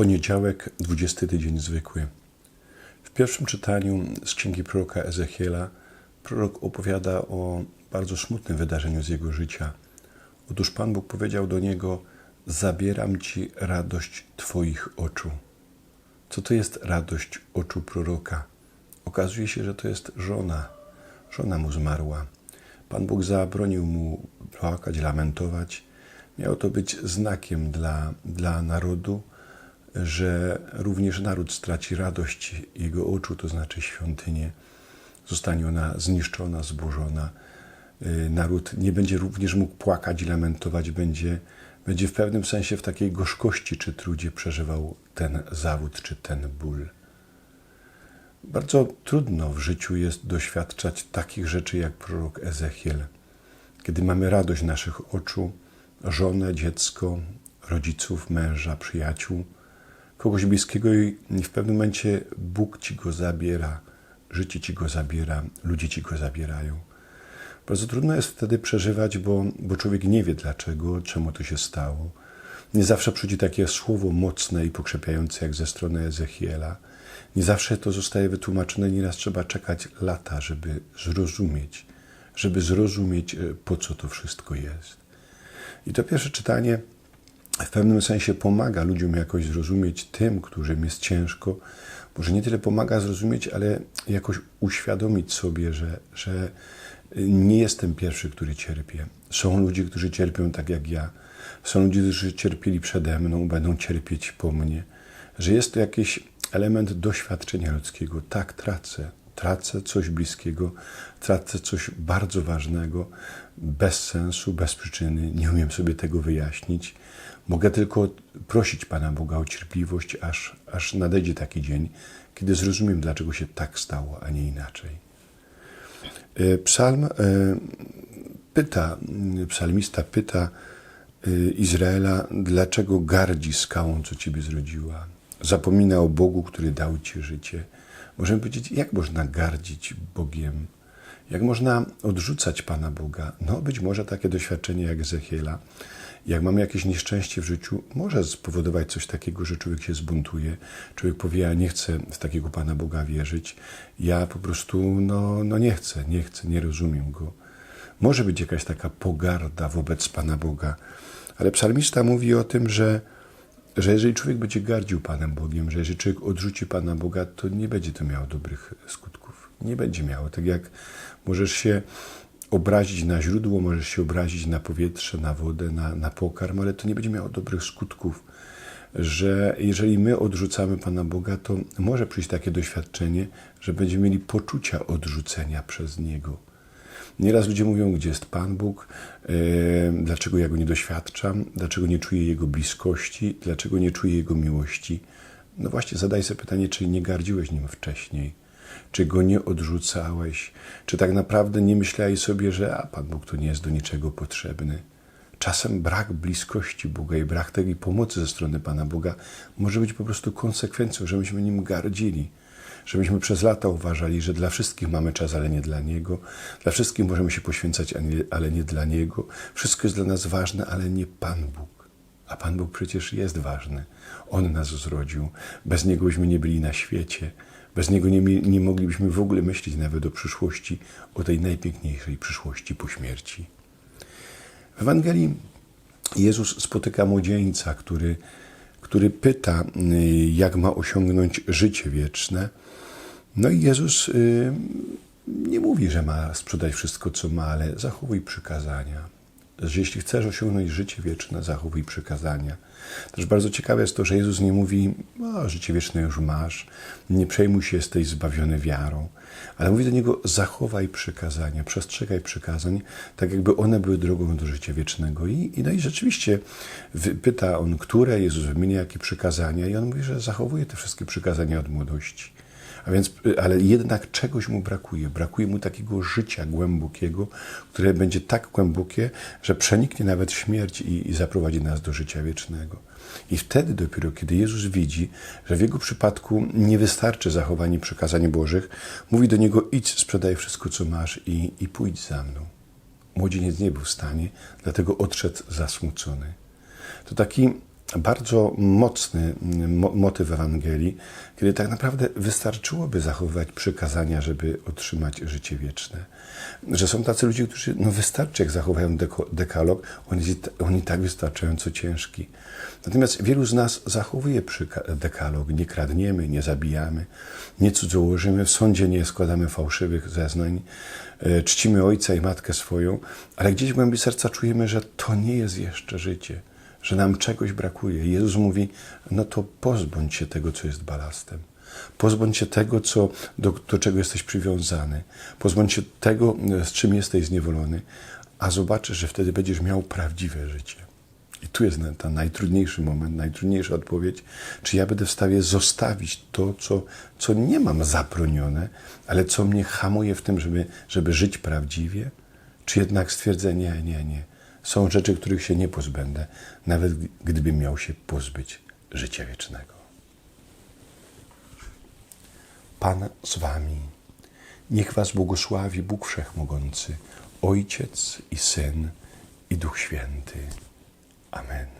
Poniedziałek, 20 tydzień zwykły. W pierwszym czytaniu z księgi proroka Ezechiela prorok opowiada o bardzo smutnym wydarzeniu z jego życia. Otóż Pan Bóg powiedział do niego: Zabieram ci radość Twoich oczu. Co to jest radość oczu proroka? Okazuje się, że to jest żona. Żona mu zmarła. Pan Bóg zabronił mu płakać, lamentować. Miało to być znakiem dla, dla narodu, że również naród straci radość jego oczu, to znaczy świątynię. Zostanie ona zniszczona, zburzona. Naród nie będzie również mógł płakać i lamentować, będzie, będzie w pewnym sensie w takiej gorzkości czy trudzie przeżywał ten zawód czy ten ból. Bardzo trudno w życiu jest doświadczać takich rzeczy jak prorok Ezechiel. Kiedy mamy radość naszych oczu, żonę, dziecko, rodziców, męża, przyjaciół, kogoś bliskiego i w pewnym momencie Bóg ci go zabiera, życie ci go zabiera, ludzie ci go zabierają. Bardzo trudno jest wtedy przeżywać, bo, bo człowiek nie wie dlaczego, czemu to się stało. Nie zawsze przychodzi takie słowo mocne i pokrzepiające jak ze strony Ezechiela. Nie zawsze to zostaje wytłumaczone, nieraz trzeba czekać lata, żeby zrozumieć, żeby zrozumieć, po co to wszystko jest. I to pierwsze czytanie w pewnym sensie pomaga ludziom jakoś zrozumieć tym, którym jest ciężko. Może nie tyle pomaga zrozumieć, ale jakoś uświadomić sobie, że, że nie jestem pierwszy, który cierpie. Są ludzie, którzy cierpią tak jak ja. Są ludzie, którzy cierpieli przede mną, będą cierpieć po mnie. Że jest to jakiś element doświadczenia ludzkiego. Tak, tracę. Tracę coś bliskiego, tracę coś bardzo ważnego, bez sensu, bez przyczyny. Nie umiem sobie tego wyjaśnić. Mogę tylko prosić Pana Boga o cierpliwość, aż, aż nadejdzie taki dzień, kiedy zrozumiem, dlaczego się tak stało, a nie inaczej. Psalm pyta, psalmista pyta Izraela, dlaczego gardzi skałą, co Ciebie zrodziła. Zapomina o Bogu, który dał Ci życie. Możemy powiedzieć, jak można gardzić Bogiem? Jak można odrzucać Pana Boga? No, być może takie doświadczenie jak Ezechiela, jak mamy jakieś nieszczęście w życiu, może spowodować coś takiego, że człowiek się zbuntuje. Człowiek powie, ja nie chcę w takiego Pana Boga wierzyć. Ja po prostu, no, no nie chcę, nie chcę, nie rozumiem Go. Może być jakaś taka pogarda wobec Pana Boga. Ale psalmista mówi o tym, że, że jeżeli człowiek będzie gardził Panem Bogiem, że jeżeli człowiek odrzuci Pana Boga, to nie będzie to miało dobrych skutków. Nie będzie miało. Tak jak możesz się obrazić na źródło, możesz się obrazić na powietrze, na wodę, na, na pokarm, ale to nie będzie miało dobrych skutków. Że jeżeli my odrzucamy Pana Boga, to może przyjść takie doświadczenie, że będziemy mieli poczucia odrzucenia przez Niego. Nieraz ludzie mówią, gdzie jest Pan Bóg, yy, dlaczego ja go nie doświadczam, dlaczego nie czuję Jego bliskości, dlaczego nie czuję Jego miłości. No właśnie, zadaj sobie pytanie, czy nie gardziłeś nim wcześniej, czy go nie odrzucałeś, czy tak naprawdę nie myślałeś sobie, że a Pan Bóg to nie jest do niczego potrzebny. Czasem brak bliskości Boga i brak tej pomocy ze strony Pana Boga może być po prostu konsekwencją, że myśmy nim gardzili żebyśmy przez lata uważali, że dla wszystkich mamy czas, ale nie dla Niego, dla wszystkich możemy się poświęcać, ale nie dla Niego. Wszystko jest dla nas ważne, ale nie Pan Bóg. A Pan Bóg przecież jest ważny. On nas zrodził. Bez Niego byśmy nie byli na świecie. Bez Niego nie, nie moglibyśmy w ogóle myśleć nawet o przyszłości, o tej najpiękniejszej przyszłości po śmierci. W Ewangelii Jezus spotyka młodzieńca, który, który pyta, jak ma osiągnąć życie wieczne. No i Jezus y, nie mówi, że ma sprzedać wszystko, co ma, ale zachowuj przykazania. Że jeśli chcesz osiągnąć życie wieczne, zachowuj przykazania. Też bardzo ciekawe jest to, że Jezus nie mówi, o, życie wieczne już masz, nie przejmuj się, jesteś zbawiony wiarą, ale mówi do niego, zachowaj przykazania, przestrzegaj przykazań, tak jakby one były drogą do życia wiecznego. I, i no i rzeczywiście pyta on, które Jezus wymienia, jakie przykazania, i on mówi, że zachowuje te wszystkie przykazania od młodości. A więc, ale jednak czegoś mu brakuje. Brakuje mu takiego życia głębokiego, które będzie tak głębokie, że przeniknie nawet śmierć i, i zaprowadzi nas do życia wiecznego. I wtedy dopiero, kiedy Jezus widzi, że w jego przypadku nie wystarczy zachowanie przykazań Bożych, mówi do niego: idź, sprzedaj wszystko, co masz i, i pójdź za mną. Młodzieniec nie był w stanie, dlatego odszedł zasmucony. To taki bardzo mocny mo- motyw Ewangelii, kiedy tak naprawdę wystarczyłoby zachowywać przykazania, żeby otrzymać życie wieczne. Że są tacy ludzie, którzy, no wystarczy, jak zachowają dekalog, on jest, on i tak wystarczająco ciężki. Natomiast wielu z nas zachowuje dekalog, nie kradniemy, nie zabijamy, nie cudzołożymy, w sądzie nie składamy fałszywych zeznań, e, czcimy ojca i matkę swoją, ale gdzieś w głębi serca czujemy, że to nie jest jeszcze życie że nam czegoś brakuje. Jezus mówi: No to pozbądź się tego, co jest balastem. Pozbądź się tego, co, do, do czego jesteś przywiązany. Pozbądź się tego, z czym jesteś zniewolony, a zobaczysz, że wtedy będziesz miał prawdziwe życie. I tu jest ten najtrudniejszy moment, najtrudniejsza odpowiedź, czy ja będę w stanie zostawić to, co, co nie mam zabronione, ale co mnie hamuje w tym, żeby, żeby żyć prawdziwie, czy jednak stwierdzę, nie, nie, nie. Są rzeczy, których się nie pozbędę, nawet gdybym miał się pozbyć życia wiecznego. Pan z wami. Niech was błogosławi Bóg Wszechmogący, Ojciec i Syn i Duch Święty. Amen.